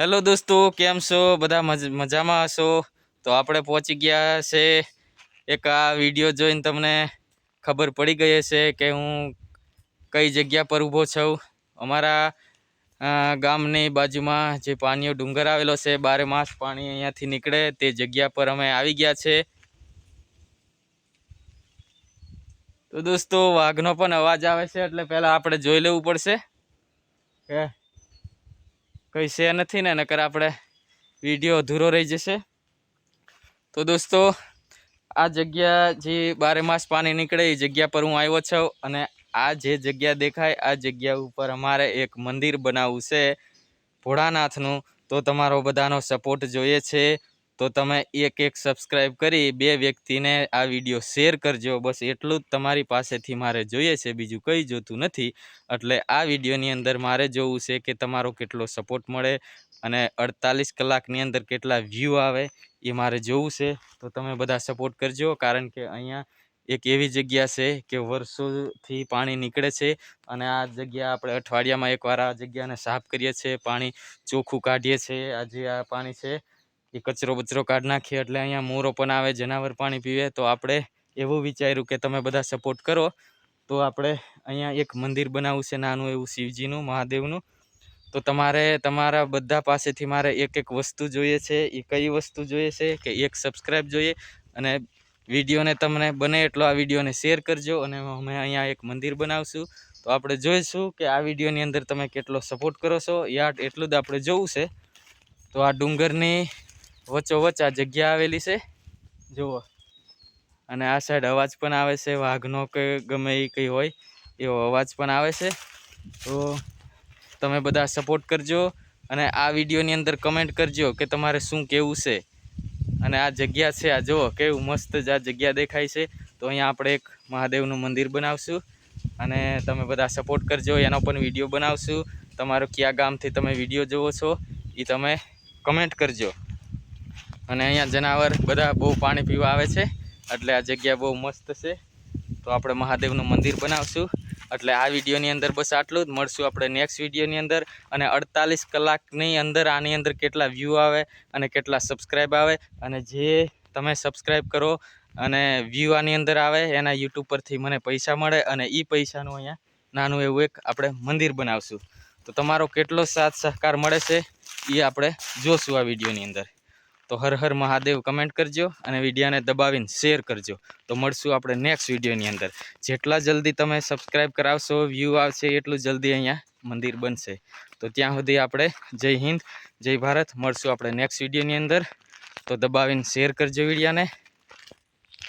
Hello દોસ્તો, કેમ છો? બધા મજ- મજામાં હશો? તો આપણે પહોંચી ગયા છે એક આ વીડિયો જોઈને તમને ખબર પડી ગઈ હશે કે હું કઈ જગ્યા પર ઊભો છું. અમારા ગામની બાજુમાં જે પાણીઓ ડુંગર આવેલો છે, બારે માસ પાણી અહીંયાથી નીકળે તે જગ્યા પર અમે આવી ગયા છે. તો દોસ્તો, વાઘનો પણ અવાજ આવે છે, એટલે પહેલાં આપણે જોઈ લેવું પડશે. કે કંઈ છે નથી ને, નકર આપણે વીડિયો અધૂરો રહી જશે. તો દોસ્તો, આ જગ્યા જે બારે માસ પાણી નીકળે, એ જગ્યા પર હું આવ્યો છું અને આ જે જગ્યા દેખાય, આ જગ્યા ઉપર અમારે એક મંદિર બનાવવું છે ભોળાનાથનું. તો તમારો બધાનો સપોર્ટ જોઈએ છે. તો તમે એક એક સબસ્ક્રાઈબ કરી બે વ્યક્તિને આ વીડિયો શેર કરજો. બસ એટલું જ તમારી પાસેથી મારે જોઈએ છે. બીજું કંઈ જોતું નથી. એટલે આ વિડીયોની અંદર મારે જોવું છે કે તમારો કેટલો સપોર્ટ મળે અને અડતાલીસ કલાકની અંદર કેટલા વ્યૂ આવે એ મારે જોવું છે. તો તમે બધા સપોર્ટ કરજો. કારણ કે અહીંયા એક એવી જગ્યા છે કે વર્ષોથી પાણી નીકળે છે અને આ જગ્યા આપણે અઠવાડિયામાં એકવાર આ જગ્યાને સાફ કરીએ છીએ. પાણી ચોખ્ખું કાઢીએ છીએ. આ જે આ પાણી છે. એ કચરો બચરો કાઢી નાખીએ એટલે અહીંયા મોરો પણ આવે, જનાવર પાણી પીવે. તો આપણે એવું વિચાર્યું કે તમે બધા સપોર્ટ કરો. તો આપણે અહીંયા એક મંદિર બનાવવું છે નાનું એવું શિવજીનું, મહાદેવનું. તો તમારે તમારા બધા પાસેથી મારે એક એક વસ્તુ જોઈએ છે. એ કઈ વસ્તુ જોઈએ છે કે એક સબસ્ક્રાઈબ જોઈએ. અને વિડીયોને તમને બને એટલો આ વિડીયોને શેર કરજો અને અમે અહીંયા એક મંદિર બનાવશું. તો આપણે જોઈશું કે આ વિડીયોની અંદર તમે કેટલો સપોર્ટ કરો છો. યાર, એટલું જ આપણે જોવું છે. તો આ ડુંગરની વચ્ચોવચ્ચ આ જગ્યા આવેલી છે. જુઓ. અને આ સાઈડ અવાજ પણ આવે છે, વાઘનો કે ગમે એ કંઈ હોય, એવો અવાજ પણ આવે છે. તો તમે બધા સપોર્ટ કરજો અને આ વિડીયોની અંદર કમેન્ટ કરજો કે તમારે શું કેવું છે. અને આ જગ્યા છે, આ જુઓ, કેવું મસ્ત જ આ જગ્યા દેખાય છે. તો અહીંયા આપણે એક મહાદેવનું મંદિર બનાવશું અને તમે બધા સપોર્ટ કરજો, એનો પણ વીડિયો બનાવશું. તમારો કયા ગામથી તમે વીડિયો જુઓ છો એ તમે કમેન્ટ કરજો. અને અહીંયા જનાવર બધા બહુ પાણી પીવા આવે છે. એટલે આ જગ્યા બહુ મસ્ત છે. તો આપણે મહાદેવનું મંદિર બનાવશું. એટલે આ વિડીયોની અંદર બસ આટલું જ. મળશું આપણે નેક્સ્ટ વિડીયોની અંદર. અને અડતાલીસ કલાકની અંદર આની અંદર કેટલા વ્યૂ આવે અને કેટલા સબસ્ક્રાઈબ આવે. અને જે તમે સબસ્ક્રાઈબ કરો અને વ્યૂ આની અંદર આવે, એના યુટ્યુબ પરથી મને પૈસા મળે અને એ પૈસાનું અહીંયા નાનું એવું એક આપણે મંદિર બનાવશું. તો તમારો કેટલો સાથ સહકાર મળે છે એ આપણે જોશું આ વિડીયોની અંદર. તો હર હર મહાદેવ કમેન્ટ કરજો અને વિડીયોને દબાવીને શેર કરજો. તો મળશું આપણે નેક્સ્ટ વિડીયોની અંદર. જેટલા જલ્દી તમે સબસ્ક્રાઈબ કરાવશો વ્યૂ આવશે, એટલું જલ્દી અહીંયા મંદિર બનશે. તો ત્યાં સુધી આપણે જય હિન્દ, જય ભારત. મળશું આપણે નેક્સ્ટ વિડીયોની અંદર. તો દબાવીને શેર કરજો વિડીયાને.